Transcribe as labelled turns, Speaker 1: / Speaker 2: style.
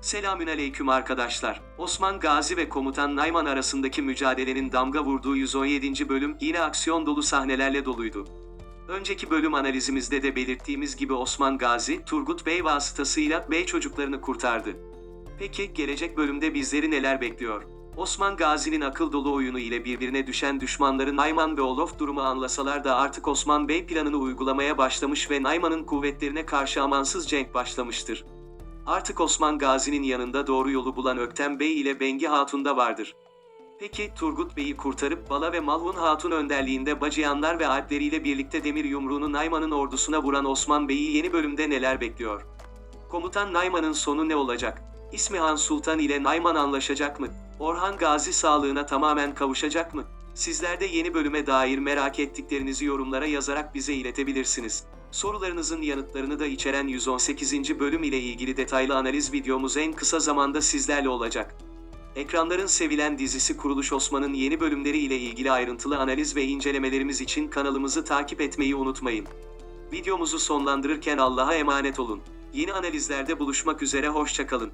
Speaker 1: Selamünaleyküm arkadaşlar. Osman Gazi ve Komutan Nayman arasındaki mücadelenin damga vurduğu 117. bölüm yine aksiyon dolu sahnelerle doluydu. Önceki bölüm analizimizde de belirttiğimiz gibi Osman Gazi, Turgut Bey vasıtasıyla Bey çocuklarını kurtardı. Peki gelecek bölümde bizleri neler bekliyor? Osman Gazi'nin akıl dolu oyunu ile birbirine düşen düşmanları Nayman ve Olof durumu anlasalar da artık Osman Bey planını uygulamaya başlamış ve Nayman'ın kuvvetlerine karşı amansız cenk başlamıştır. Artık Osman Gazi'nin yanında doğru yolu bulan Öktem Bey ile Bengi Hatun da vardır. Peki Turgut Bey'i kurtarıp Bala ve Malhun Hatun önderliğinde Bacıyanlar ve Alpleriyle birlikte demir yumruğunu Nayman'ın ordusuna vuran Osman Bey'i yeni bölümde neler bekliyor? Komutan Nayman'ın sonu ne olacak? İsmihan Sultan ile Nayman anlaşacak mı? Orhan Gazi sağlığına tamamen kavuşacak mı? Sizler de yeni bölüme dair merak ettiklerinizi yorumlara yazarak bize iletebilirsiniz. Sorularınızın yanıtlarını da içeren 118. bölüm ile ilgili detaylı analiz videomuz en kısa zamanda sizlerle olacak. Ekranların sevilen dizisi Kuruluş Osman'ın yeni bölümleri ile ilgili ayrıntılı analiz ve incelemelerimiz için kanalımızı takip etmeyi unutmayın. Videomuzu sonlandırırken Allah'a emanet olun. Yeni analizlerde buluşmak üzere hoşçakalın.